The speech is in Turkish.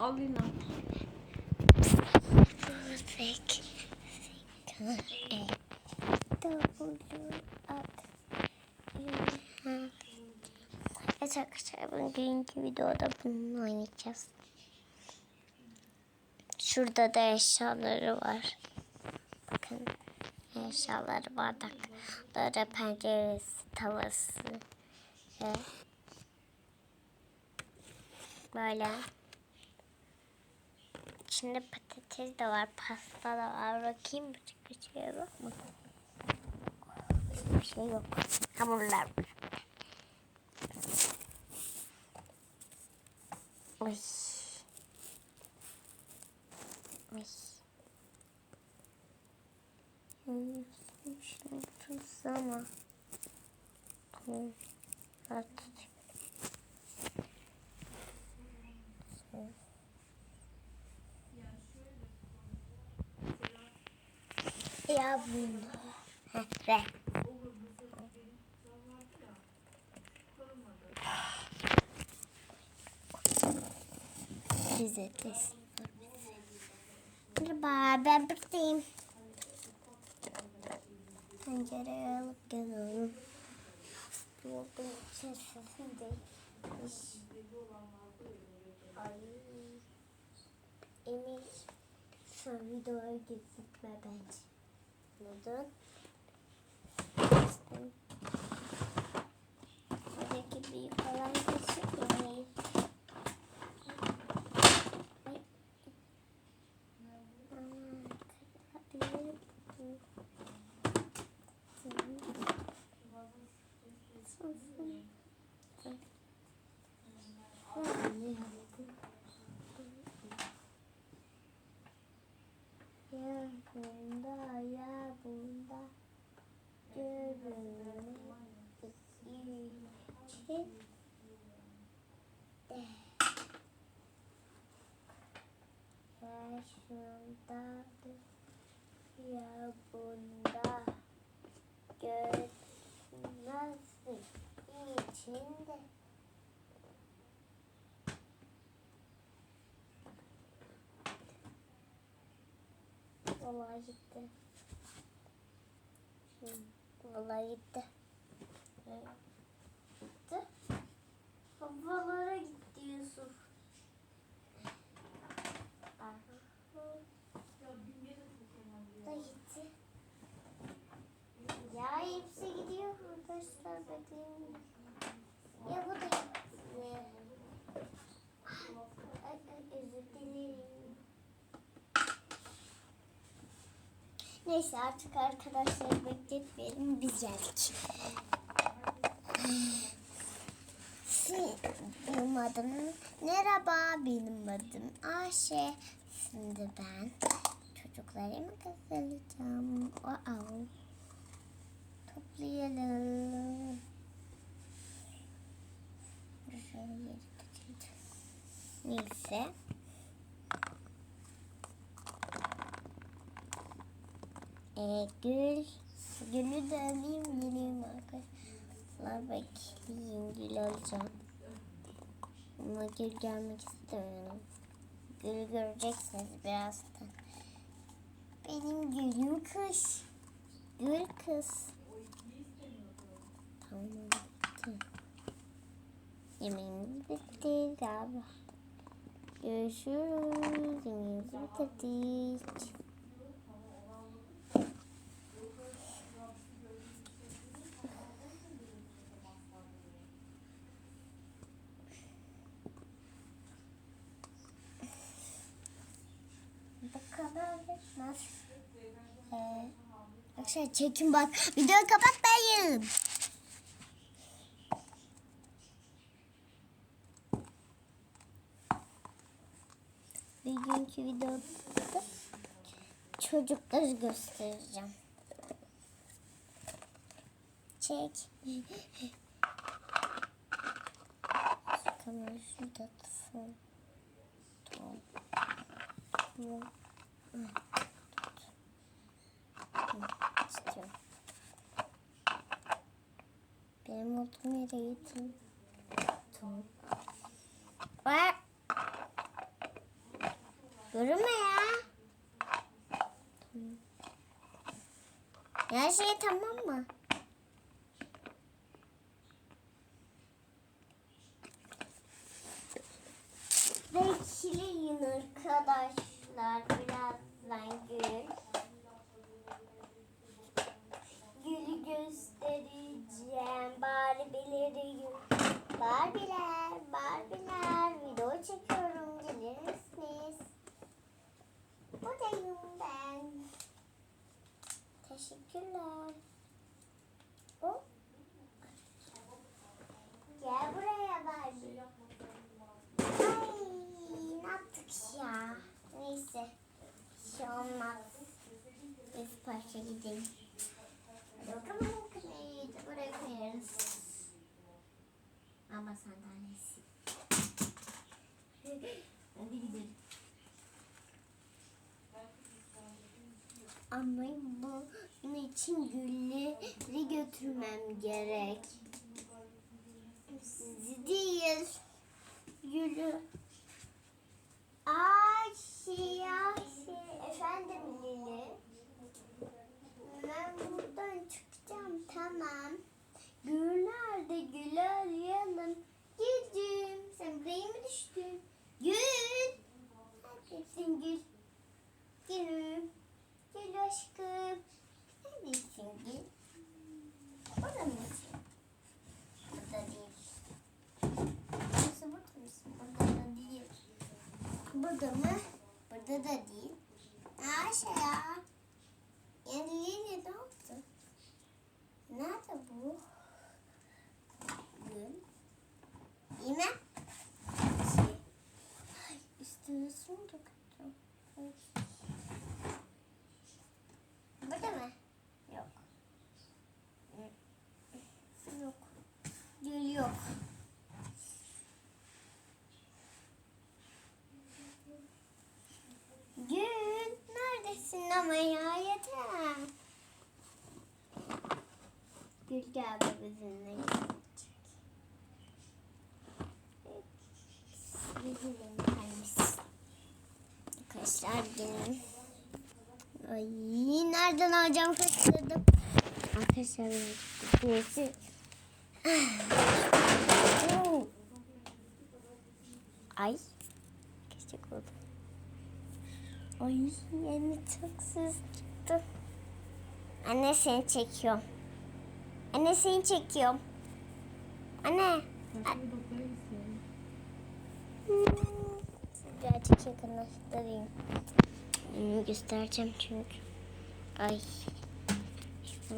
Al yine. Pek. Evet arkadaşlar bugünkü videoda bununla oynayacağız. Şurada da eşyaları var. Bakın eşyaları bardakları, penceresi, tavası ve böyle İçinde patates de var, pasta da var. Bakayım başka bir şey yok mu? Hiçbir şey yok. Hamurlar var. Oy. Oy. Şunu tutsana. Hmm, Ya bunu. Bize desin. Merhaba ben buradayım. Pencereyi alıp geliyorum. Yolun içerisindeymiş. Ay. Emir. Sen videoya gitme bence. Neden? Buradaki büyük olan geçirmeyin. Ay. Aman, kırabilirim. Ya bunda ya bunda görünmek için de ya şunda ya bunda görünmek için de Vallahi gitti. Vallahi gitti. Ne? Havalara gitti Yusuf. Da gitti. Ya hepsi gidiyor arkadaşlar bekleyin. Ya bu da gitti. Ay, ay, özür dilerim. Neyse artık arkadaşlar bekletmeyelim biz geldik. Benim adım merhaba benim adım Ayşe. Şimdi ben çocuklarımı kazanacağım. Toplayalım. Şöyle yeri tutayım. Neyse. Ee, gül. Gülü de alayım geleyim arkadaşlar. Bekleyin gül alacağım. Ama gül gelmek istemiyorum. Gülü göreceksiniz birazdan. Benim gülüm kış. Gül kız. Tamam bitti. Yemeğimiz bitti galiba. Görüşürüz. Yemeğimizi bitirdik. Bu etmez. Ee, arkadaşlar bak. Videoyu kapatmayın. Bir günkü videoda çocukları göstereceğim. Çek. Kamera şurada tutsun. Tamam. Tamam. Hı, tut. Hı, istiyorum. Benim gittim. Tamam. Var. Yürüme ya. Her şey tamam mı? Bekleyin arkadaşlar birazdan gül. Barbie'leri Barbie'ler, Barbie'ler video çekiyorum gelir misiniz? Buradayım ben. Teşekkürler. Hop. Gel buraya Barbie. Ay ne yaptık ya? Neyse. Bir şey olmaz. Biz parça gidelim. Hadi bakalım kıneyi de buraya koyarız. Ama sandalyesi. Hadi gidelim. Ama bu, bunun için gülleri götürmem gerek. Sizi değil. Gülü. Ay şey şey. Efendim Lili. Ben buradan çıkacağım tamam. Gül nerede? Gül'ü arayalım. Gülcüm sen buraya mı düştün? Gül. Neredesin Gül? Gülüm. Gül aşkım. Neredesin Gül? Burada mısın? Burada değil. Nasıl burada mısın? Burada da değil. Burada mı? Burada da değil. Ayşe ya. Yani Lili ne oldu? Nerede bu? Gül. Yine? Şey. Ay üstüne su mu döktüm? Ay. Burada mı? Yok. Yok. Gül yok. Gül neredesin ama ya yeter. Gel de bizimle gidecek. Gidelim kendimiz. Arkadaşlar gelin. Ay nereden alacağım kaçırdım. Arkadaşlar neyse. Ay. Küçük oldu. Ay yeni çok ses çıktı. Anne seni çekiyorum. Anne seni çekiyorum. Anne. Birazcık yakınlaştırayım. Hmm, göstereceğim çünkü. Ay. Şu